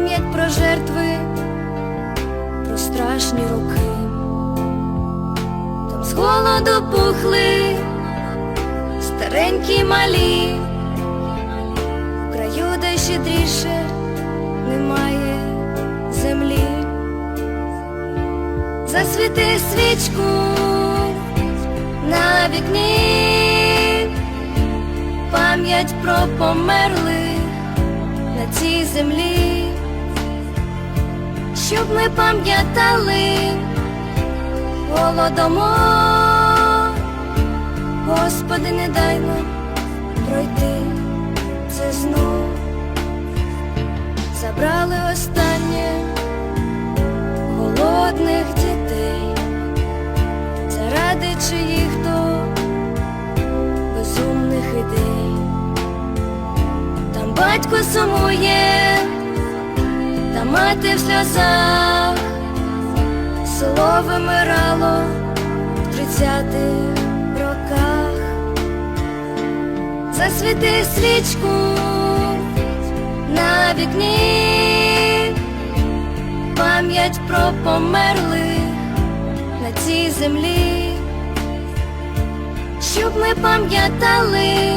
пам'ять про жертви, про страшні роки, там з голоду пухли, старенькі малі, в краю де щедріше немає землі, засвіти свічку на вікні, пам'ять про померлих. На цій землі щоб ми пам'ятали голодомор. Господи, не дай нам пройти це знов. Забрали останнє голодних дітей, заради чиїх то безумних ідей. Там батько сумує, та мати в сльозах, село вимирало в тридцятих роках. Засвіти свічку на вікні, пам'ять про померлих на цій землі, щоб ми пам'ятали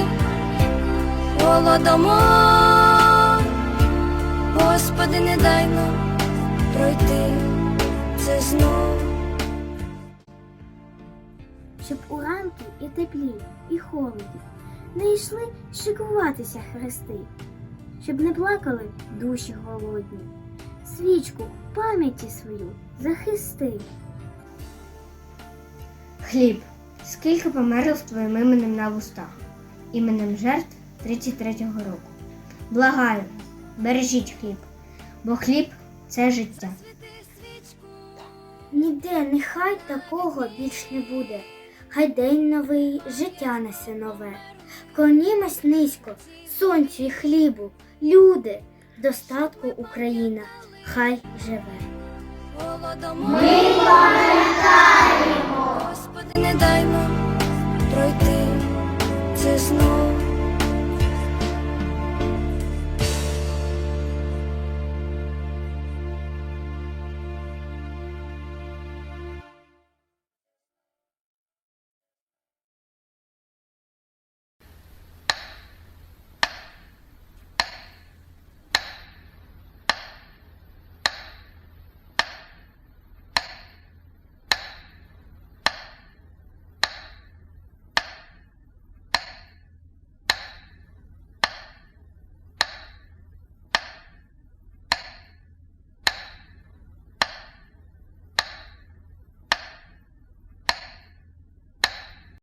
голодомор. Господи, не дай нам пройти це знов. щоб у ранки і теплі, і холоді не йшли шикуватися хрести, щоб не плакали душі голодні, свічку пам'яті свою захисти. Хліб, скільки померло твоїм іменем на вустах, іменем жертв 33-го року. Благаю, бережіть хліб, бо хліб це життя. Ніде нехай такого більш не буде. Хай день новий, життя несе нове. Вклонімось низько, сонцю і хлібу, люди, достатку Україна, хай живе. Ми пам'ятаємо. Господи, не дай